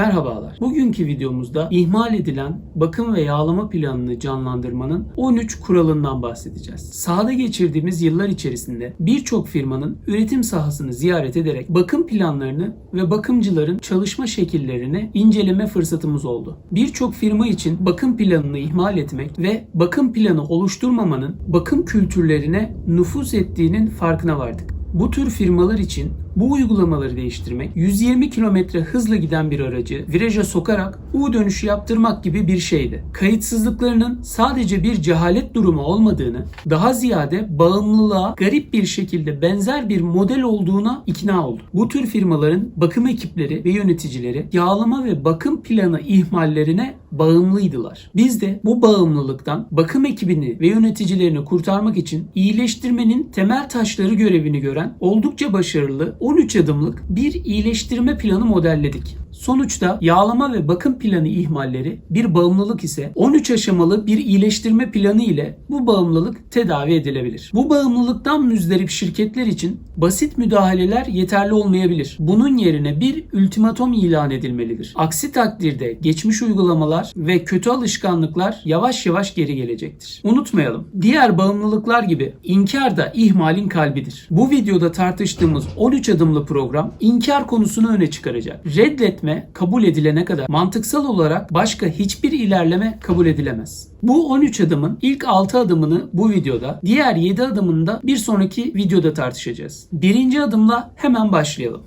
Merhabalar. Bugünkü videomuzda ihmal edilen bakım ve yağlama planını canlandırmanın 13 kuralından bahsedeceğiz. Sahada geçirdiğimiz yıllar içerisinde birçok firmanın üretim sahasını ziyaret ederek bakım planlarını ve bakımcıların çalışma şekillerini inceleme fırsatımız oldu. Birçok firma için bakım planını ihmal etmek ve bakım planı oluşturmamanın bakım kültürlerine nüfuz ettiğinin farkına vardık. Bu tür firmalar için bu uygulamaları değiştirmek 120 km hızla giden bir aracı viraja sokarak U dönüşü yaptırmak gibi bir şeydi. Kayıtsızlıklarının sadece bir cehalet durumu olmadığını, daha ziyade bağımlılığa garip bir şekilde benzer bir model olduğuna ikna oldu. Bu tür firmaların bakım ekipleri ve yöneticileri yağlama ve bakım planı ihmallerine bağımlıydılar. Biz de bu bağımlılıktan bakım ekibini ve yöneticilerini kurtarmak için iyileştirmenin temel taşları görevini gören oldukça başarılı 13 adımlık bir iyileştirme planı modelledik. Sonuçta yağlama ve bakım planı ihmalleri bir bağımlılık ise 13 aşamalı bir iyileştirme planı ile bu bağımlılık tedavi edilebilir. Bu bağımlılıktan müzdarip şirketler için basit müdahaleler yeterli olmayabilir. Bunun yerine bir ultimatom ilan edilmelidir. Aksi takdirde geçmiş uygulamalar ve kötü alışkanlıklar yavaş yavaş geri gelecektir. Unutmayalım. Diğer bağımlılıklar gibi inkar da ihmalin kalbidir. Bu videoda tartıştığımız 13 adımlı program inkar konusunu öne çıkaracak. Reddetme kabul edilene kadar mantıksal olarak başka hiçbir ilerleme kabul edilemez. Bu 13 adımın ilk 6 adımını bu videoda, diğer 7 adımını da bir sonraki videoda tartışacağız. Birinci adımla hemen başlayalım.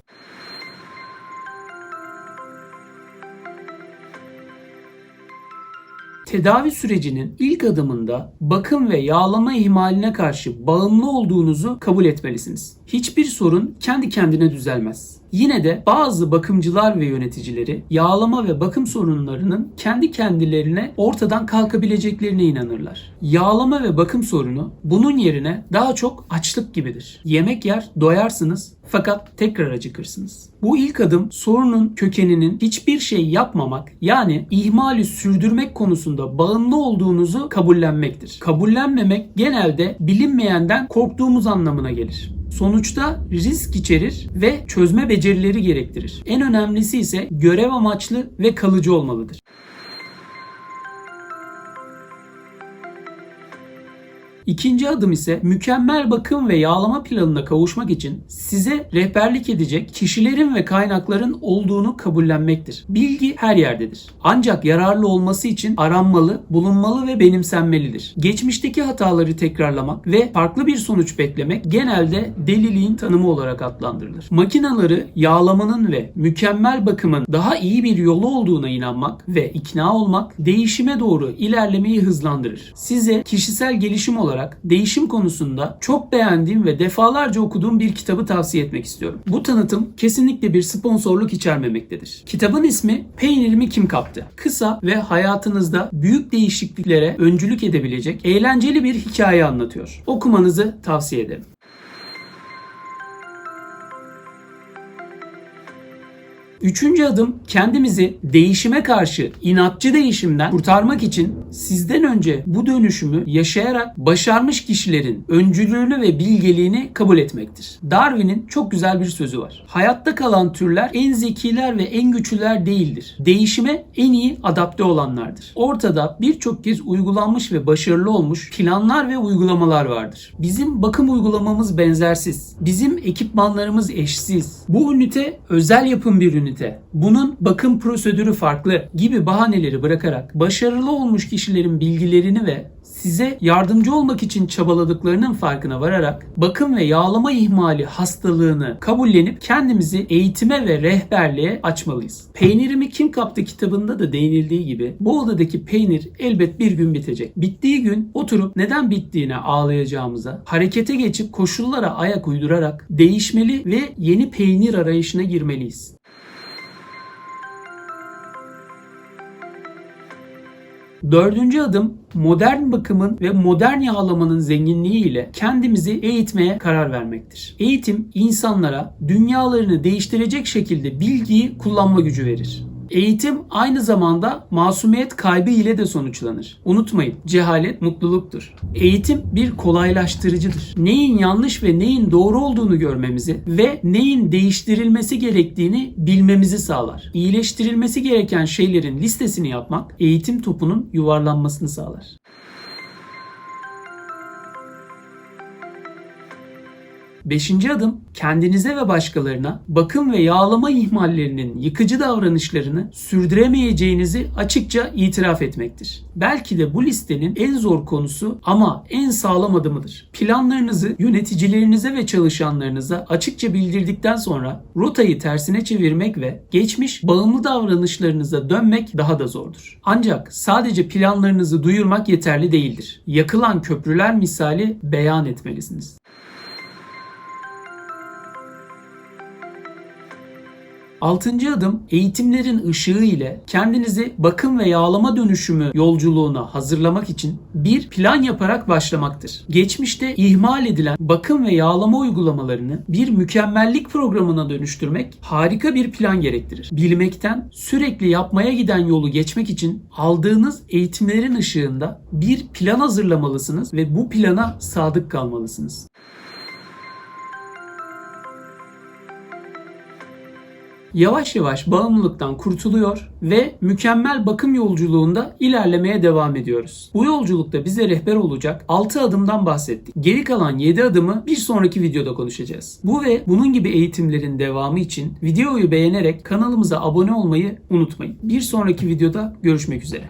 Tedavi sürecinin ilk adımında bakım ve yağlama ihmaline karşı bağımlı olduğunuzu kabul etmelisiniz. Hiçbir sorun kendi kendine düzelmez. Yine de bazı bakımcılar ve yöneticileri yağlama ve bakım sorunlarının kendi kendilerine ortadan kalkabileceklerine inanırlar. Yağlama ve bakım sorunu bunun yerine daha çok açlık gibidir. Yemek yer, doyarsınız fakat tekrar acıkırsınız. Bu ilk adım sorunun kökeninin hiçbir şey yapmamak yani ihmali sürdürmek konusunda bağımlı olduğunuzu kabullenmektir. Kabullenmemek genelde bilinmeyenden korktuğumuz anlamına gelir. Sonuçta risk içerir ve çözme becerileri gerektirir. En önemlisi ise görev amaçlı ve kalıcı olmalıdır. İkinci adım ise mükemmel bakım ve yağlama planına kavuşmak için size rehberlik edecek kişilerin ve kaynakların olduğunu kabullenmektir. Bilgi her yerdedir. Ancak yararlı olması için aranmalı, bulunmalı ve benimsenmelidir. Geçmişteki hataları tekrarlamak ve farklı bir sonuç beklemek genelde deliliğin tanımı olarak adlandırılır. Makinaları yağlamanın ve mükemmel bakımın daha iyi bir yolu olduğuna inanmak ve ikna olmak değişime doğru ilerlemeyi hızlandırır. Size kişisel gelişim olarak olarak değişim konusunda çok beğendiğim ve defalarca okuduğum bir kitabı tavsiye etmek istiyorum. Bu tanıtım kesinlikle bir sponsorluk içermemektedir. Kitabın ismi Peynirimi Kim Kaptı? Kısa ve hayatınızda büyük değişikliklere öncülük edebilecek eğlenceli bir hikaye anlatıyor. Okumanızı tavsiye ederim. Üçüncü adım kendimizi değişime karşı inatçı değişimden kurtarmak için sizden önce bu dönüşümü yaşayarak başarmış kişilerin öncülüğünü ve bilgeliğini kabul etmektir. Darwin'in çok güzel bir sözü var. Hayatta kalan türler en zekiler ve en güçlüler değildir. Değişime en iyi adapte olanlardır. Ortada birçok kez uygulanmış ve başarılı olmuş planlar ve uygulamalar vardır. Bizim bakım uygulamamız benzersiz. Bizim ekipmanlarımız eşsiz. Bu ünite özel yapım bir ünite ünite, bunun bakım prosedürü farklı gibi bahaneleri bırakarak başarılı olmuş kişilerin bilgilerini ve size yardımcı olmak için çabaladıklarının farkına vararak bakım ve yağlama ihmali hastalığını kabullenip kendimizi eğitime ve rehberliğe açmalıyız. Peynirimi kim kaptı kitabında da değinildiği gibi bu odadaki peynir elbet bir gün bitecek. Bittiği gün oturup neden bittiğine ağlayacağımıza, harekete geçip koşullara ayak uydurarak değişmeli ve yeni peynir arayışına girmeliyiz. Dördüncü adım modern bakımın ve modern yağlamanın zenginliği ile kendimizi eğitmeye karar vermektir. Eğitim insanlara dünyalarını değiştirecek şekilde bilgiyi kullanma gücü verir. Eğitim aynı zamanda masumiyet kaybı ile de sonuçlanır. Unutmayın, cehalet mutluluktur. Eğitim bir kolaylaştırıcıdır. Neyin yanlış ve neyin doğru olduğunu görmemizi ve neyin değiştirilmesi gerektiğini bilmemizi sağlar. İyileştirilmesi gereken şeylerin listesini yapmak eğitim topunun yuvarlanmasını sağlar. Beşinci adım kendinize ve başkalarına bakım ve yağlama ihmallerinin yıkıcı davranışlarını sürdüremeyeceğinizi açıkça itiraf etmektir. Belki de bu listenin en zor konusu ama en sağlam adımıdır. Planlarınızı yöneticilerinize ve çalışanlarınıza açıkça bildirdikten sonra rotayı tersine çevirmek ve geçmiş bağımlı davranışlarınıza dönmek daha da zordur. Ancak sadece planlarınızı duyurmak yeterli değildir. Yakılan köprüler misali beyan etmelisiniz. Altıncı adım eğitimlerin ışığı ile kendinizi bakım ve yağlama dönüşümü yolculuğuna hazırlamak için bir plan yaparak başlamaktır. Geçmişte ihmal edilen bakım ve yağlama uygulamalarını bir mükemmellik programına dönüştürmek harika bir plan gerektirir. Bilmekten sürekli yapmaya giden yolu geçmek için aldığınız eğitimlerin ışığında bir plan hazırlamalısınız ve bu plana sadık kalmalısınız. Yavaş yavaş bağımlılıktan kurtuluyor ve mükemmel bakım yolculuğunda ilerlemeye devam ediyoruz. Bu yolculukta bize rehber olacak 6 adımdan bahsettik. Geri kalan 7 adımı bir sonraki videoda konuşacağız. Bu ve bunun gibi eğitimlerin devamı için videoyu beğenerek kanalımıza abone olmayı unutmayın. Bir sonraki videoda görüşmek üzere.